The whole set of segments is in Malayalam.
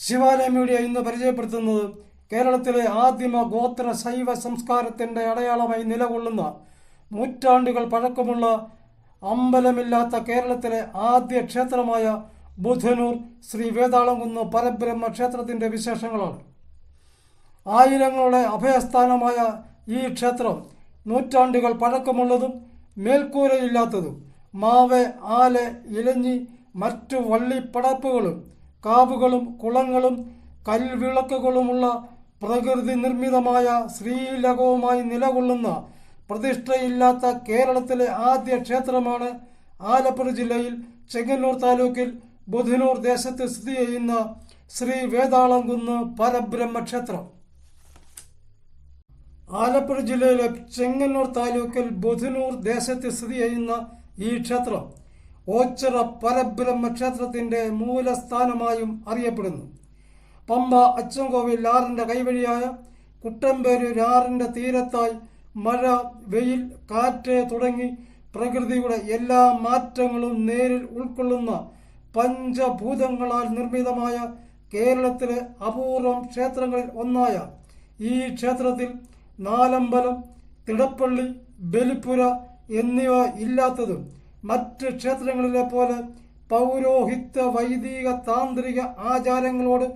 ശിവാലയ മീഡിയ ഇന്ന് പരിചയപ്പെടുത്തുന്നത് കേരളത്തിലെ ആദിമ ഗോത്ര ശൈവ സംസ്കാരത്തിന്റെ അടയാളമായി നിലകൊള്ളുന്ന നൂറ്റാണ്ടുകൾ പഴക്കമുള്ള അമ്പലമില്ലാത്ത കേരളത്തിലെ ആദ്യ ക്ഷേത്രമായ ബുധനൂർ ശ്രീ വേതാളംകുന്ന് പരബ്രഹ്മ ക്ഷേത്രത്തിന്റെ വിശേഷങ്ങളാണ്. ആയിരങ്ങളുടെ അഭയസ്ഥാനമായ ഈ ക്ഷേത്രം നൂറ്റാണ്ടുകൾ പഴക്കമുള്ളതും മേൽക്കൂരയില്ലാത്തതും മാവ് ആല ഇലഞ്ഞി മറ്റു വള്ളിപ്പടപ്പുകളും കാവുകളും കുളങ്ങളും കൽവിളക്കുകളുമുള്ള പ്രകൃതി നിർമ്മിതമായ ശ്രീലകവുമായി നിലകൊള്ളുന്ന പ്രതിഷ്ഠയില്ലാത്ത കേരളത്തിലെ ആദ്യ ക്ഷേത്രമാണ് ആലപ്പുഴ ജില്ലയിൽ ചെങ്ങന്നൂർ താലൂക്കിൽ ബുധനൂർ ദേശത്ത് സ്ഥിതി ചെയ്യുന്ന ശ്രീ വേതാളംകുന്ന് പരബ്രഹ്മ ക്ഷേത്രം ആലപ്പുഴ ജില്ലയിലെ ചെങ്ങന്നൂർ താലൂക്കിൽ ബുധനൂർ ദേശത്ത് സ്ഥിതി ചെയ്യുന്ന ഈ ക്ഷേത്രം. ഓച്ചിറ പരബ്രഹ്മ ക്ഷേത്രത്തിന്റെ മൂലസ്ഥാനമായും അറിയപ്പെടുന്നു. പമ്പ അച്ചൻകോവിൽ ആറിന്റെ കൈവഴിയായ കുട്ടമ്പേരൂർ ആറിന്റെ തീരത്തായി മഴ വെയിൽ കാറ്റ് തുടങ്ങി പ്രകൃതിയുടെ എല്ലാ മാറ്റങ്ങളും നേരിൽ ഉൾക്കൊള്ളുന്ന പഞ്ചഭൂതങ്ങളാൽ നിർമ്മിതമായ കേരളത്തിലെ അപൂർവം ക്ഷേത്രങ്ങളിൽ ഒന്നായ ഈ ക്ഷേത്രത്തിൽ നാലമ്പലം തിടപ്പള്ളി ബലിപ്പുര എന്നിവ ഇല്ലാത്തതും മറ്റ് ക്ഷേത്രങ്ങളിലെ പോലെ പൗരോഹിത്യ വൈദിക താന്ത്രിക ആചാരങ്ങളോട്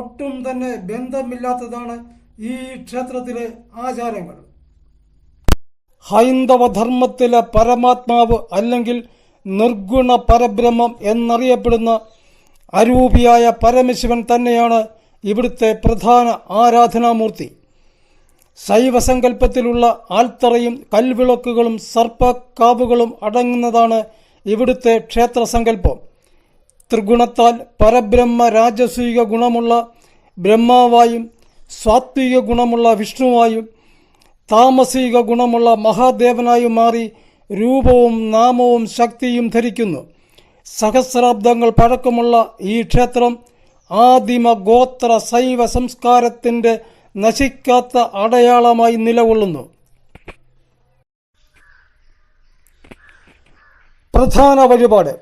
ഒട്ടും തന്നെ ബന്ധമില്ലാത്തതാണ് ഈ ക്ഷേത്രത്തിലെ ആചാരങ്ങൾ. ഹൈന്ദവ ധർമ്മത്തിലെ പരമാത്മാവ് അല്ലെങ്കിൽ നിർഗുണ പരബ്രഹ്മം എന്നറിയപ്പെടുന്ന അരൂപിയായ പരമശിവൻ തന്നെയാണ് ഇവിടുത്തെ പ്രധാന ആരാധനാമൂർത്തി. ശൈവസങ്കല്പത്തിലുള്ള ആൽത്തറയും കൽവിളക്കുകളും സർപ്പക്കാവുകളും അടങ്ങുന്നതാണ് ഇവിടുത്തെ ക്ഷേത്രസങ്കല്പം. ത്രിഗുണത്താൽ പരബ്രഹ്മ രാജസൂയിക ഗുണമുള്ള ബ്രഹ്മാവായും സാത്വിക ഗുണമുള്ള വിഷ്ണുവായും താമസിക ഗുണമുള്ള മഹാദേവനായും മാറി രൂപവും നാമവും ശക്തിയും ധരിക്കുന്നു. സഹസ്രാബ്ദങ്ങൾ പഴക്കമുള്ള ഈ ക്ഷേത്രം ആദിമ ഗോത്ര ശൈവ സംസ്കാരത്തിന്റെ നശിക്കാത്ത അടയാളമായി നിലകൊള്ളുന്നു. പ്രധാന വഴിപാട്.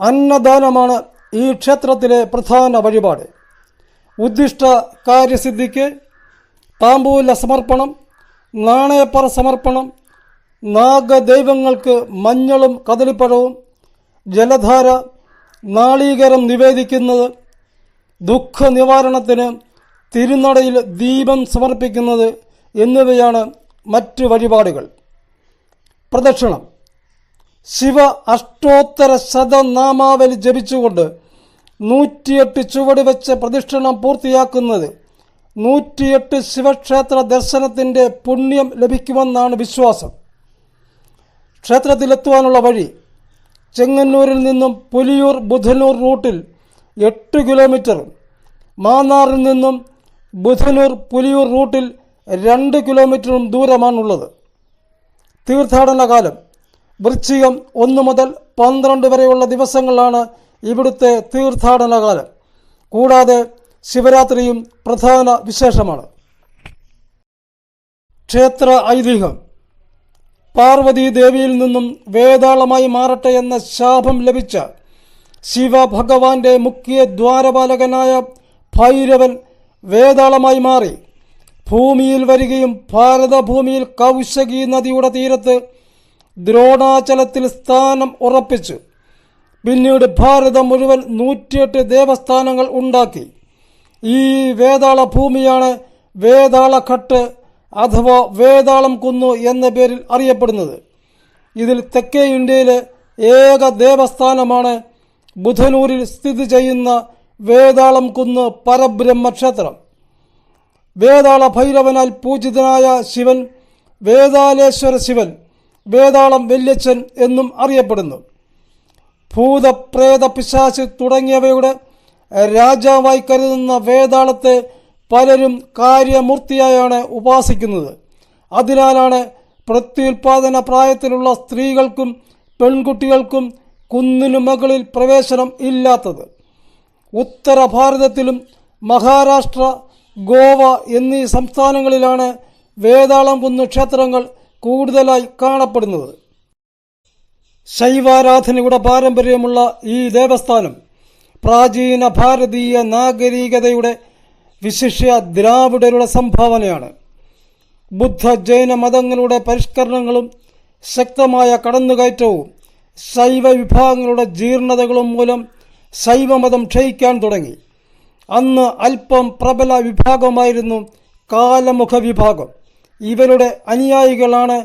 അന്നദാനമാണ് ഈ ക്ഷേത്രത്തിലെ പ്രധാന വഴിപാട്. ഉദ്ദിഷ്ട കാര്യസിദ്ധിക്ക് താമ്പൂല സമർപ്പണം നാണയപ്പറ സമർപ്പണം നാഗദൈവങ്ങൾക്ക് മഞ്ഞളും കദളിപ്പഴവും ജലധാര നാളീകരം നിവേദിക്കുന്നത് ദുഃഖ നിവാരണത്തിന് തിരുനടയിൽ ദീപം സമർപ്പിക്കുന്നത് എന്നിവയാണ് മറ്റ് വഴിപാടുകൾ. പ്രദക്ഷിണം. ശിവ അഷ്ടോത്തര ശതനാമാവലി ജപിച്ചുകൊണ്ട് നൂറ്റിയെട്ട് ചുവട് വെച്ച് പ്രദക്ഷിണം പൂർത്തിയാക്കുന്നത് നൂറ്റിയെട്ട് ശിവക്ഷേത്ര ദർശനത്തിന്റെ പുണ്യം ലഭിക്കുമെന്നാണ് വിശ്വാസം. ക്ഷേത്രത്തിലെത്തുവാനുള്ള വഴി ചെങ്ങന്നൂരിൽ നിന്നും പുലിയൂർ ബുധനൂർ റൂട്ടിൽ എട്ട് കിലോമീറ്ററും മാന്നാറിൽ നിന്നും ബുധനൂർ പുലിയൂർ റൂട്ടിൽ രണ്ട് കിലോമീറ്ററും ദൂരമാണുള്ളത്. തീർത്ഥാടന കാലം വൃശ്ചികം ഒന്ന് മുതൽ പന്ത്രണ്ട് വരെയുള്ള ദിവസങ്ങളാണ് ഇവിടുത്തെ തീർത്ഥാടന കാലം. കൂടാതെ ശിവരാത്രിയും പ്രധാന വിശേഷമാണ്. ക്ഷേത്ര ഐതിഹ്യം. പാർവതി ദേവിയിൽ നിന്നും വേതാളമായി മാറട്ടെ എന്ന ശാപം ലഭിച്ച ശിവഭഗവാന്റെ മുഖ്യ ദ്വാരപാലകനായ ഭൈരവൻ വേതാളമായി മാറി. ഭൂമിയിൽ വരികയും ഭാരതഭൂമിയിൽ കൗശകി നദിയുടെ തീരത്ത് ദ്രോണാചലത്തിൽ സ്ഥാനം ഉറപ്പിച്ചു പിന്നീട് ഭാരതം മുഴുവൻ നൂറ്റിയെട്ട് ദേവസ്ഥാനങ്ങൾ ഉണ്ടാക്കി. ഈ വേതാള ഭൂമിയാണ് വേതാളഘട്ട് അഥവാ വേതാളം കുന്നു എന്ന പേരിൽ അറിയപ്പെടുന്നത്. ഇതിൽ തെക്കേ ഇന്ത്യയിലെ ഏക ദേവസ്ഥാനമാണ് ബുധനൂരിൽ സ്ഥിതി ചെയ്യുന്ന വേതാളം കുന്ന് പരബ്രഹ്മക്ഷേത്രം. വേതാള ഭൈരവനാൽ പൂജിതനായ ശിവൻ വേതാലേശ്വര ശിവൻ വേതാളം വല്യച്ഛൻ എന്നും അറിയപ്പെടുന്നു. ഭൂതപ്രേത പിശാച് തുടങ്ങിയവയുടെ രാജാവായി കരുതുന്ന വേതാളത്തെ പലരും കാര്യമൂർത്തിയായാണ് ഉപാസിക്കുന്നത്. അതിനാലാണ് പ്രത്യുൽപാദന പ്രായത്തിലുള്ള സ്ത്രീകൾക്കും പെൺകുട്ടികൾക്കും കുന്നിനു മുകളിൽ പ്രവേശനം ഇല്ലാത്തത്. ഉത്തര ഭാരതത്തിലും മഹാരാഷ്ട്ര ഗോവ എന്നീ സംസ്ഥാനങ്ങളിലാണ് വേതാളം കുന്ന് ക്ഷേത്രങ്ങൾ കൂടുതലായി കാണപ്പെടുന്നത്. ശൈവാരാധനയുടെ പാരമ്പര്യമുള്ള ഈ ദേവസ്ഥാനം പ്രാചീന ഭാരതീയ നാഗരികതയുടെ വിശിഷ്യ ദ്രാവിഡരുടെ സംഭാവനയാണ്. ബുദ്ധ ജൈന മതങ്ങളുടെ പരിഷ്കരണങ്ങളും ശക്തമായ കടന്നുകയറ്റവും ശൈവ വിഭാഗങ്ങളുടെ ജീർണതകളും മൂലം ശൈവമതം ക്ഷയിക്കാൻ തുടങ്ങി. അന്ന് അല്പം പ്രബല വിഭാഗമായിരുന്നു കാലമുഖ വിഭാഗം ഇവരുടെ അനുയായികളാണ്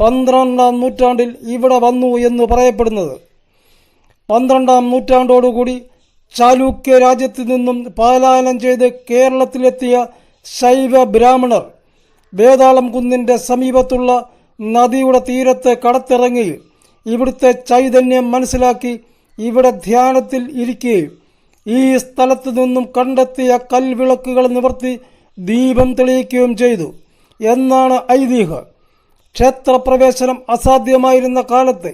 പന്ത്രണ്ടാം നൂറ്റാണ്ടിൽ ഇവിടെ വന്നു എന്ന് പറയപ്പെടുന്നത്. പന്ത്രണ്ടാം നൂറ്റാണ്ടോടുകൂടി ചാലൂക്യ രാജ്യത്തു നിന്നും പാലായനം ചെയ്ത് കേരളത്തിലെത്തിയ ശൈവ ബ്രാഹ്മണർ വേതാളം കുന്നിന്റെ സമീപത്തുള്ള നദിയുടെ തീരത്ത് കടത്തിറങ്ങി ഇവിടുത്തെ ചൈതന്യം മനസ്സിലാക്കി ഇവിടെ ധ്യാനത്തിൽ ഇരിക്കുകയും ഈ സ്ഥലത്തു നിന്നും കണ്ടെത്തിയ കൽവിളക്കുകൾ നിവർത്തി ദീപം തെളിയിക്കുകയും ചെയ്തു. എന്നാണ് ഐതിഹ്യം. ക്ഷേത്രപ്രവേശനം അസാധ്യമായിരുന്ന കാലത്ത്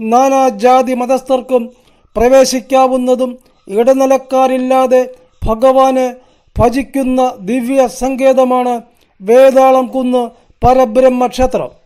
നാനാജാതി മതസ്ഥർക്കും പ്രവേശിക്കാവുന്നതും ഇടനിലക്കാരില്ലാതെ ഭഗവാനെ ഭജിക്കുന്ന ദിവ്യ സങ്കേതമാണ് വേതാളം കുന്ന് പരബ്രഹ്മ ക്ഷേത്രം